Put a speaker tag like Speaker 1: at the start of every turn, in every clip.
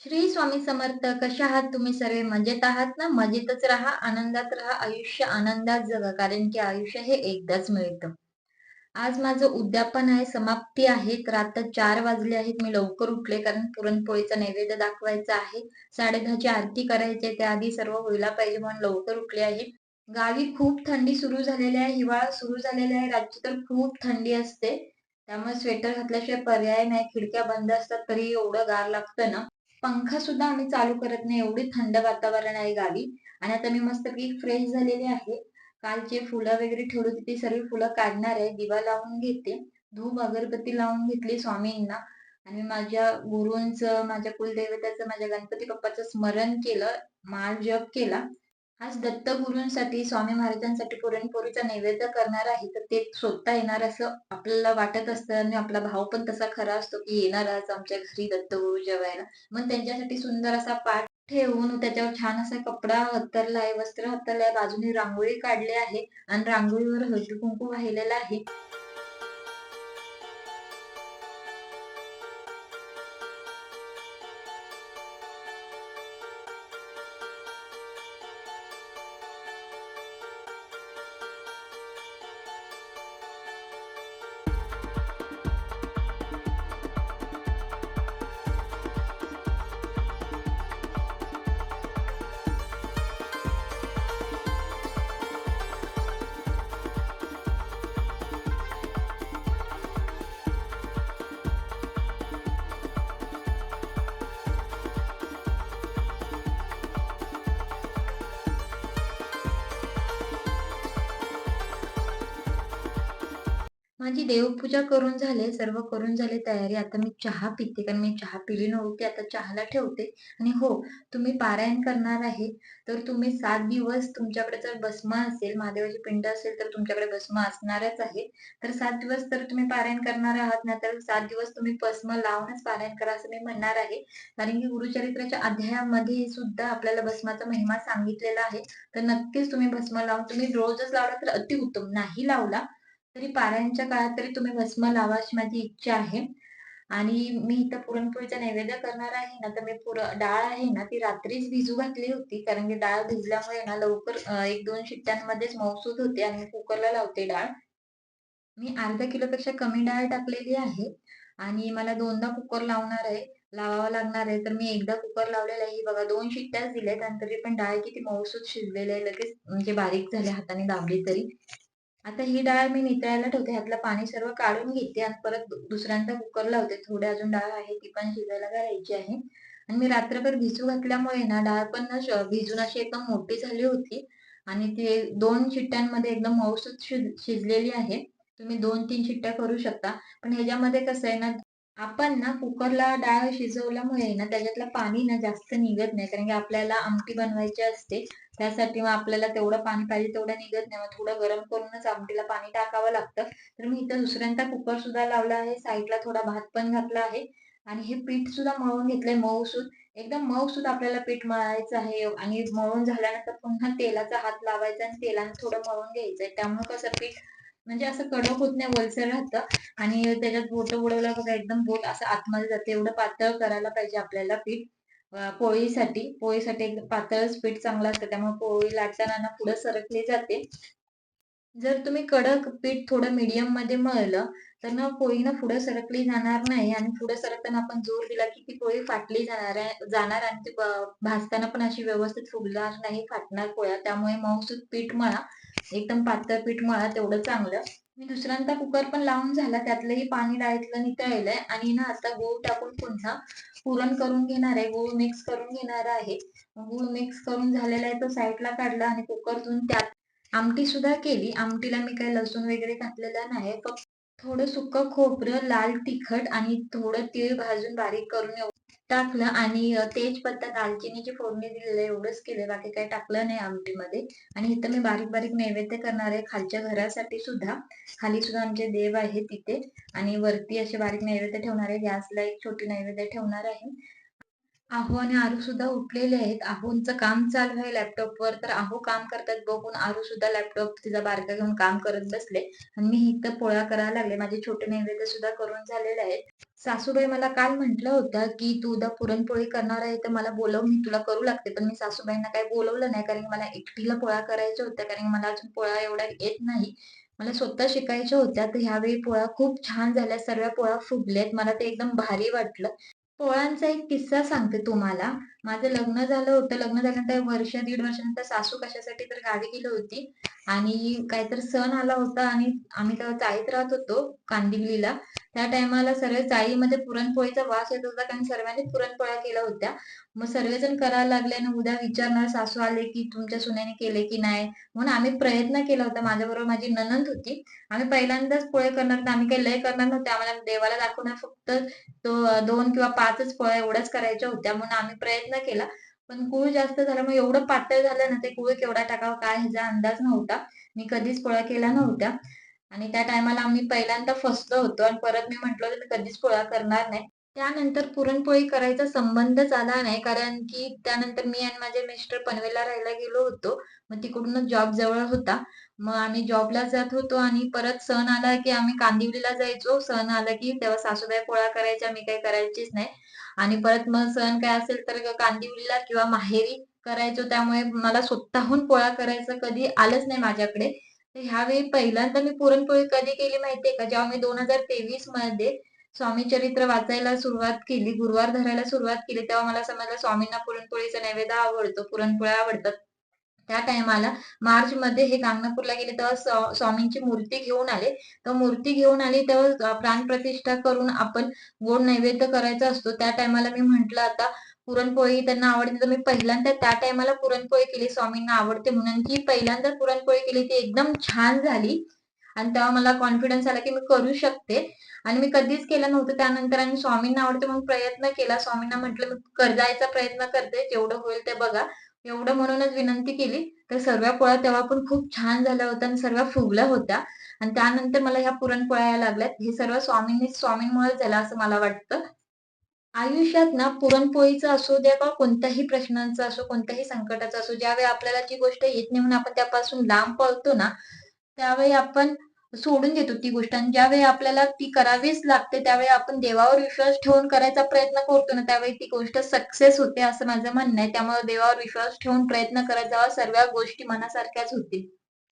Speaker 1: श्री स्वामी समर्थ कशा आहात तुम्ही सर्व? मजेत आहात ना? मजेतच राहा आनंदात राहा आयुष्य आनंदात जगा कारण की आयुष्य हे एकदाच मिळतं. आज माझं उद्यापन आहे समाप्ती आहे रात्र चार वाजले आहेत मी लवकर उठले कारण पुरणपोळीचा नैवेद्य दाखवायचा आहे. साडे दहाची आरती करायची आहे त्याआधी सर्व व्हायला पाहिजे म्हणून लवकर उठले आहे. गावी खूप थंडी सुरू झालेली आहे हिवाळा सुरू झालेला आहे रात्री तर खूप थंडी असते. त्यामुळे स्वेटर घातल्याशिवाय पर्याय नाही खिडक्या बंद असतात तरी एवढं गार लागतं ना. पंखा सुद्धा आम्ही चालू करत नाही. एवढी थंड वातावरण आहे गावी. आणि आता मी मस्तपैकी फ्रेश झालेली आहे. कालचे फुलं वगैरे ठेवली होती ती सर्व फुलं काढणार आहे. दिवा लावून घेते. धूप अगरबत्ती लावून घेतली स्वामींना. आणि माझ्या गुरूंचं माझ्या कुलदेवताचं माझ्या गणपती बाप्पाचं स्मरण केलं. माळ जप केला. आज दत्तगुरूंसाठी स्वामी महाराजांसाठी पुरणपोळीचा नैवेद्य करणार आहे तर ते स्वतः येणार असं आपल्याला वाटत असतं आणि आपला भाव पण तसा खरा असतो की येणार आज आमच्या घरी दत्तगुरु जेवायला. मग त्यांच्यासाठी सुंदर असा पाठ ठेवून त्याच्यावर छान असा कपडा हत्तरला आहे वस्त्र हत्तरला आहे बाजूने रांगोळी काढली आहे आणि रांगोळीवर हळदी कुंकू वाहिलेला आहे. माझी देवपूजा करून झाले सर्व करून झाले तयारी. आता मी चहा पिते कारण मी चहा पिली नव्हती. आता चहाला ठेवते. आणि हो तुम्ही पारायण करणार आहे. तर तुम्ही सात दिवस तुमच्याकडे जर भस्म असेल महादेवाची पिंड असेल तर तुमच्याकडे भस्म असणारच आहे. तर सात दिवस तर तुम्ही पारायण करणार आहात ना तर सात दिवस तुम्ही भस्म लावूनच पारायण करा असं मी म्हणणार आहे. कारण की गुरुचरित्राच्या अध्यायामध्ये सुद्धा आपल्याला भस्माचा महिमा सांगितलेला आहे. तर नक्कीच तुम्ही भस्म लावून तुम्ही रोजच लावला तर अतिउत्तम. नाही लावला तरी पारायणच्या काळात तरी तुम्ही भस्म लावा अशी माझी इच्छा आहे. आणि मी इथं पुरणपोळीचा नैवेद्य करणार आहे ना तर मी पुर डाळ आहे ना ती रात्रीच भिजू घातली होती. कारण की डाळ भिजल्यामुळे ना लवकर एक दोन शिट्ट्यांमध्येच मौसूद होते आणि कुकरला लावते डाळ. मी अर्धा किलोपेक्षा कमी डाळ टाकलेली आहे आणि मला दोनदा कुकर लावणार आहे लावावा लागणार आहे. तर मी एकदा कुकर लावलेला आहे. बघा दोन शिट्ट्याच दिल्यात आणि तरी पण डाळ किती मौसूद शिजलेली आहे. लगेच म्हणजे बारीक झाले हाताने दाबली तरी. आता ही डाळ मी नितळायला ठेवते. ह्यातलं पाणी सर्व काढून घेते. आणि परत दुसऱ्यांदा कुकर लावते. थोडी अजून डाळ आहे ती पण शिजायला घालायची आहे. आणि मी रात्रभर भिजू घातल्यामुळे ना डाळ पण ना भिजून अशी एकदम मोठी झाली होती. आणि ते दोन शिट्ट्यांमध्ये एकदम मऊसूत शिजलेली आहे. तुम्ही दोन तीन शिट्ट्या करू शकता. पण ह्याच्यामध्ये कसं आहे ना आपण ना कुकरला डाळ शिजवल्यामुळे ना त्याच्यातलं पाणी ना जास्त निघत नाही. कारण की आपल्याला आमटी बनवायची असते त्यासाठी मग आपल्याला तेवढं पाणी पाहिजे तेवढं निघत नाही. मग थोडं गरम करूनच आमटीला पाणी टाकावं लागतं. तर मी इथं दुसऱ्यांदा कुकर सुद्धा लावला आहे. साईडला थोडा भात पण घातला आहे. आणि हे पीठ सुद्धा मळून घेतलंय मऊसूद एकदम मऊसूद आपल्याला पीठ मळायचं आहे. आणि मळून झाल्यानंतर पुन्हा तेलाचा हात लावायचा आणि तेलाने थोडं मळून घ्यायचंय. त्यामुळे कसं पीठ म्हणजे असं कडक होत नाही वलसर राहतं. आणि त्याच्यात बोट बुडवलं बघा एकदम बोट असं आतमध्ये जाते. एवढं पातळ करायला पाहिजे आपल्याला पीठ पोळीसाठी. पोळीसाठी एकदम पातळच पीठ चांगलं असतं. त्यामुळे पोळी लाटताना पुढे सरकली जाते. जर तुम्ही कडक पीठ थोडं मीडियममध्ये मळलं तर ना पोळी ना पुढे सरकली जाणार नाही आणि पुढे सरकताना आपण जोर दिला की ती पोळी फाटली जाणार आहे जाणार आणि ती भाजताना पण अशी व्यवस्थित फुगणार नाही फाटणार पोळ्या. त्यामुळे मऊसूत पीठ मळा. एकदम पातळ पीठ मळा तेवढं चांगलं. मी दुसऱ्यांदा कुकर पण लावून झाला त्यातलंही पाणी डाळीतलं नितळलंय आणि ना आता गूळ टाकून पुन्हा पुरण करून घेणार आहे गूळ मिक्स करून घेणार आहे. गूळ मिक्स करून झालेला आहे तो साईडला काढला आणि कुकरतून त्यात आमटी सुद्धा केली. आमटीला मी काही लसूण वगैरे घातलेला नाही फक्त थोडं सुक खोबरं लाल तिखट आणि थोडं तीळ भाजून बारीक करून टाकलं आणि तेजपत्ता दालचिनीची फोडणी दिलेलं एवढंच केलं बाकी काही टाकलं नाही आमटीमध्ये. आणि इथं मी बारीक बारीक नैवेद्य करणार आहे. खालच्या घरासाठी सुद्धा. खाली सुद्धा आमचे देव आहे तिथे. आणि वरती असे बारीक नैवेद्य ठेवणार आहे. गॅसला एक छोटी नैवेद्य ठेवणार आहे. आहो आणि आरू सुद्धा उठलेले आहेत आहोंचं काम चालू आहे लॅपटॉपवर तर आहो काम करतात बघून आरू सुद्धा लॅपटॉप तिचा बारका घेऊन काम करत बसले आणि मी इथं पोळ्या करायला लागले माझे छोटे नैवेद्य सुद्धा करून झालेले आहेत सासूबाई मला काल म्हटलं होतं, की "तू उद्या पुरणपोळी करणार आहे, तर मला बोलव, मी तुला करू लागते." पण मी सासूबाईंना काही बोलवलं नाही, कारण मला एकटीला पोळ्या करायच्या होत्या, कारण मला अजून पोळ्या एवढ्या येत नाही. मला स्वतः शिकायच्या होत्या. तर ह्यावेळी पोळ्या खूप छान झाल्या. सर्व पोळ्या फुगल्यात. मला ते एकदम भारी वाटलं. पोळ्यांचा एक किस्सा सांगते तुम्हाला. माझं लग्न झालं होतं. लग्न झाल्यानंतर वर्ष, दीड वर्षानंतर सासू कशासाठी तर गावी गेली होती आणि काहीतरी सण आला होता आणि आम्ही तेव्हा चाळीत राहत होतो कांदिवलीला. त्या टायमाला सर्व चाळीमध्ये पुरणपोळीचा वास येत होता कारण सर्वांनी पुरणपोळ्या केल्या होत्या. मग सर्वजण करायला लागले आणि उद्या विचारणार सासू आले, की तुमच्या सुनेने केले की नाही? म्हणून आम्ही प्रयत्न केला होता. माझ्याबरोबर माझी ननंद होती. आम्ही पहिल्यांदाच पोळे करणार तर आम्ही काही लय करणार नव्हते. आम्हाला देवाला दाखवणार फक्त तो दोन किंवा पाचच पोळ्या एवढ्याच करायच्या होत्या. म्हणून आम्ही प्रयत्न केला. पण कुळ जास्त झाल्यामुळे एवढं पातळ झालं ना, ते कुळ केवढा टाकावा काय ह्याचा अंदाज नव्हता. मी कधीच पोळ्या केल्या नव्हत्या आणि त्या टायमाला आम्ही पहिल्यांदा फसलो होतो आणि परत मी म्हटलं होतं, मी कधीच पोळ्या करणार नाही. त्यानंतर पुरणपोळी करायचा संबंधच आला नाही, कारण की त्यानंतर मी आणि माझे मिस्टर पनवेलला राहायला गेलो होतो. मग तिकडूनच जॉब जवळ होता. मग आम्ही जॉबला जात होतो आणि परत सण आला, की आम्ही कांदिवलीला जायचो. सण आला, की तेव्हा सासूबाई पोळा करायच्या, मी काही करायचीच नाही. आणि परत मग सण काय असेल तर कांदिवलीला किंवा माहेरी करायचो. त्यामुळे मला स्वतःहून पोळा करायचं कधी आलंच नाही माझ्याकडे. तर ह्यावेळी पहिल्यांदा मी पुरणपोळी कधी केली माहितीये का? जेव्हा मी 2023 मध्ये स्वामी चरित्र वाचायला सुरुवात केली, गुरुवार धरायला सुरुवात केली, तेव्हा मला समजलं स्वामींना पुरणपोळीचा नैवेद्य आवडतो, पुरणपोळ्या आवडतात. त्या टायमाला मार्च मध्ये हे गांगणापूरला गेले तेव्हा स्वामींची मूर्ती घेऊन आले. तर मूर्ती घेऊन आली तेव्हा प्राण प्राणप्रतिष्ठा करून आपण गोड नैवेद्य करायचा असतो. त्या टायमाला मी म्हंटल आता पुरणपोळी त्यांना आवडते, तर मी पहिल्यांदा त्या टाईमाला पुरणपोळी केली. स्वामींना आवडते म्हणून की पहिल्यांदा पुरणपोळी केली ती एकदम छान झाली आणि तेव्हा मला कॉन्फिडन्स आला, की मी करू शकते आणि मी कधीच केलं नव्हतं त्यानंतर आणि स्वामींना आवडते म्हणून प्रयत्न केला. स्वामींना म्हटलं, "मी कर जायचा प्रयत्न करते, जेवढं होईल ते बघा." एवढं म्हणूनच विनंती केली. तर सर्व पोळ्या तेव्हा पण खूप छान झाल्या होत्या आणि सर्व फुगल्या होत्या आणि त्यानंतर मला ह्या पुरणपोळ्या लागल्यात. हे सर्व स्वामींनी स्वामींमुळेच झालं असं मला वाटतं. आयुष्यात ना पुरणपोळीचा असू द्या किंवा कोणत्याही प्रश्नांचा असो, कोणत्याही संकटाचा असो, ज्यावेळी आपल्याला जी गोष्ट येत नाही म्हणून आपण त्यापासून लांब पळतो ना, त्यावेळी आपण सोडून देतो ती गोष्ट आणि ज्यावेळी आपल्याला ती करावीच लागते, त्यावेळी आपण देवावर विश्वास ठेवून करायचा प्रयत्न करतो ना, त्यावेळी ती गोष्ट सक्सेस होते असं माझं म्हणणं आहे. त्यामुळे देवावर विश्वास ठेवून प्रयत्न करत जावा, सर्व गोष्टी मनासारख्याच होतील.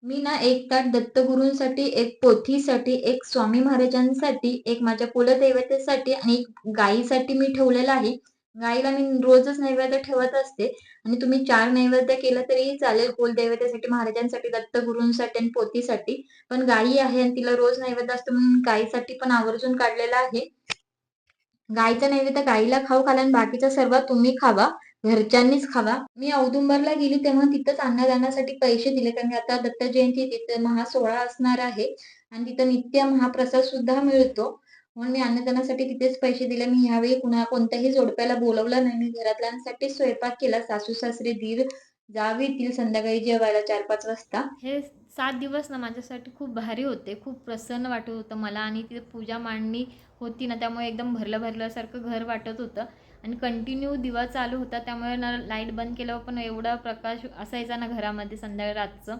Speaker 1: मी ना एक ताट दत्तगुरूंसाठी, एक पोथीसाठी, एक स्वामी महाराजांसाठी, एक माझ्या कुलदैवतेसाठी आणि एक गायीसाठी मी ठेवलेला आहे. गाईला मी रोजच नैवेद्य ठेवत असते आणि तुम्ही चार नैवेद्य केलं तरीही चालेल. कुलदैवतेसाठी, महाराजांसाठी, दत्तगुरूंसाठी आणि पोथीसाठी. पण गायी आहे आणि तिला रोज नैवेद्य असतो म्हणून गायीसाठी पण आवर्जून काढलेला आहे. गाईचा नैवेद्य गाईला खाऊ घाला आणि बाकीचा सर्व तुम्ही खावा. घरच्यांनीच खावा. मी औदुंबरला गेली तेव्हा तिथंच अन्नदानासाठी पैसे दिले कारण आता दत्त जयंती तिथे महासोहळा असणार आहे आणि तिथं नित्य महाप्रसाद सुद्धा मिळतो. म्हणून मी अन्नदानासाठी तिथेच पैसे दिले. मी ह्यावेळी कुणा कोणत्याही जोडप्याला बोलवलं नाही. मी घरातल्यांसाठी स्वयंपाक केला. सासू-सासरे, दीर, जाव येतील संध्याकाळी जेवायला 4-5 वाजता.
Speaker 2: हे सात दिवस ना माझ्यासाठी खूप भारी होते. खूप प्रसन्न वाटत होतं मला आणि तिथे पूजा मांडणी होती ना, त्यामुळे एकदम भरलं-भरल्यासारखं घर वाटत होतं आणि कंटिन्यू दिवा चालू होता. त्यामुळे ना लाइट बंद केल्यावर पण एवढा प्रकाश असायचा ना घरामध्ये संध्याकाळ रातचं.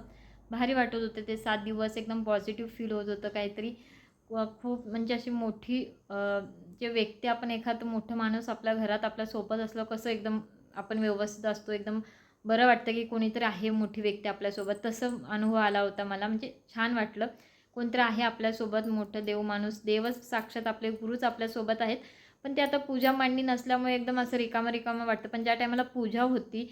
Speaker 2: भारी वाटत होतं ते सात दिवस. एकदम पॉझिटिव्ह फील होत होतं काहीतरी. व खूप म्हणजे अशी मोठी जे व्यक्ती आपण एखादं मोठं माणूस आपल्या घरात आपल्यासोबत असलं कसं एकदम आपण व्यवस्थित असतो. एकदम बरं वाटतं की कोणीतरी आहे मोठी व्यक्ती आपल्यासोबत. तसं अनुभव आला होता मला. म्हणजे छान वाटलं. कोणतरी आहे आपल्यासोबत मोठं देव माणूस. देवच साक्षात आपले गुरुच आपल्यासोबत आहेत. पण ते आता पूजा मांडणी नसल्यामुळे एकदम असं रिकामं-रिकामं वाटतं. पण ज्या टायमाला पूजा होती,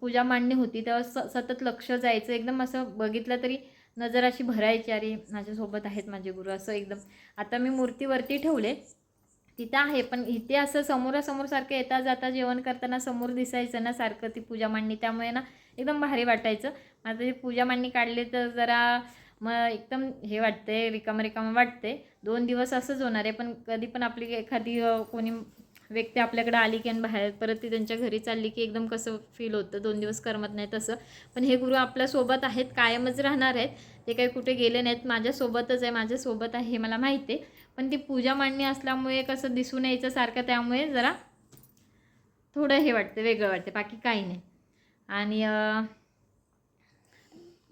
Speaker 2: पूजा मांडणी होती तेव्हा स सतत लक्ष जायचं. एकदम असं बघितलं तरी नजर अशी भरायची, "अरे माझ्यासोबत आहेत माझे गुरु." असं एकदम. आता मी मूर्तीवरती ठेवले. तिथं आहे, पण इथे असं समोरासमोर सारखं येता जाता जेवण करताना समोर दिसायचं ना सारखं ती पूजा मांडणी. त्यामुळे ना एकदम भारी वाटायचं. आता ती पूजा मांडणी काढली तर जरा मग एकदम हे वाटते रिकामं-रिकामं वाटते दोन दिवस असंच होणार आहे. पण कधी पण आपली एखादी कोणी व्यक्ती आपल्याकडे आली की आणि बाहेर परत ती त्यांच्या घरी चालली की एकदम कसं फील होतं. दोन दिवस करमत नाही तसं. पण हे गुरु आपल्यासोबत आहेत, कायमच राहणार आहेत. ते काही कुठे गेले नाहीत. माझ्यासोबतच आहे, माझ्यासोबत आहे हे मला माहिती आहे. पण ती पूजा मांडणी असल्यामुळे कसं दिसून यायचं सारखं त्यामुळे जरा थोडं हे वाटतं, वेगळं वाटतं. बाकी काही नाही. आणि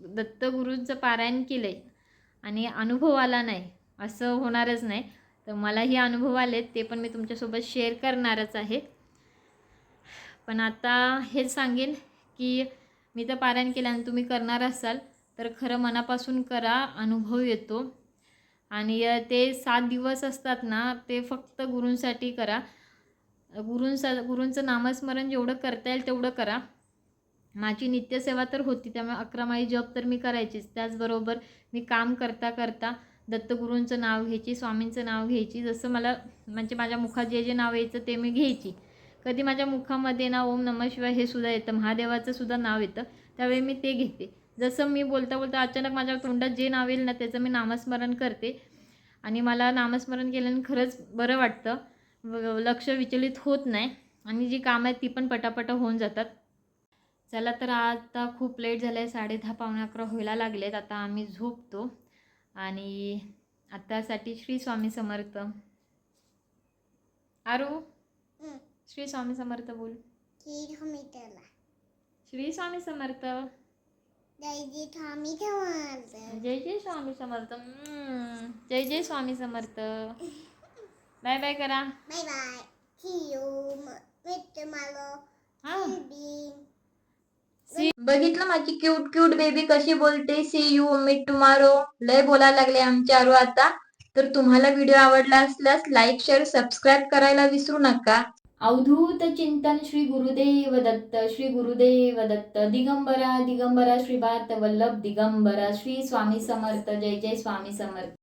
Speaker 2: दत्तगुरूंचं पारायण केलं आहे आणि अनुभव आला नाही असं होणारच नाही. तर मलाही अनुभव आलेत ते पण मी तुमच्यासोबत शेअर करणारच आहे पण आता हे सांगेन की मी तर पारायण केलं आणि तुम्ही करणार असाल तर खरं मनापासून करा अनुभव येतो आणि ते सात दिवस असतात ना ते फक्त गुरूंसाठी करा. गुरूंसा गुरूंचं नामस्मरण जेवढं करता येईल तेवढं करा. माझी नित्यसेवा तर होती त्यामुळे अकरा माळी जप तर मी करायचीच. त्याचबरोबर मी काम करता करता दत्तगुरूंचं नाव घ्यायची स्वामींचं नाव घ्यायची. जसं मला म्हणजे माझ्या मुखात जे जे नाव यायचं ते मी घ्यायची. कधी माझ्या मुखामध्ये ना ओम नमः शिवाय हे सुद्धा येतं महादेवाचं सुद्धा नाव येतं त्यावेळी मी ते घेते. जसं मी बोलता बोलता अचानक माझ्या तोंडात जे नाव येईल ना त्याचं मी नामस्मरण करते. आणि मला नामस्मरण केल्याने खरंच बरं वाटतं. लक्ष विचलित होत नाही. आणि जी कामं आहेत ती पण पटापट होऊन जातात. चला तर आता खूप लेट झालं आहे साडे दहा पावणे अकरा व्हायला लागलेत. आता आम्ही झोपतो. आणि आत्तासाठी श्री स्वामी समर्थ. आरू. श्री स्वामी समर्थ बोल. श्री स्वामी समर्थ. जय जय स्वामी समर्थ. जय जय स्वामी समर्थ. बाय बाय करा.
Speaker 3: बाय बाय सी यू मित्र मला
Speaker 2: हां.
Speaker 1: बघितलं माझी क्यूट क्यूट बेबी कशी बोलते? सी यू मीट टुमारो लय बोलायला लागले आमची आरू आता. तर तुम्हाला व्हिडिओ आवडला असल्यास लाईक शेअर सबस्क्राईब करायला विसरू नका.
Speaker 2: अवधूत चिंतन श्री गुरुदेव दत्त श्री गुरुदेव दत्त दिगंबरा दिगंबरा श्री भारत वल्लभ दिगंबरा श्री स्वामी समर्थ जय जय स्वामी समर्थ।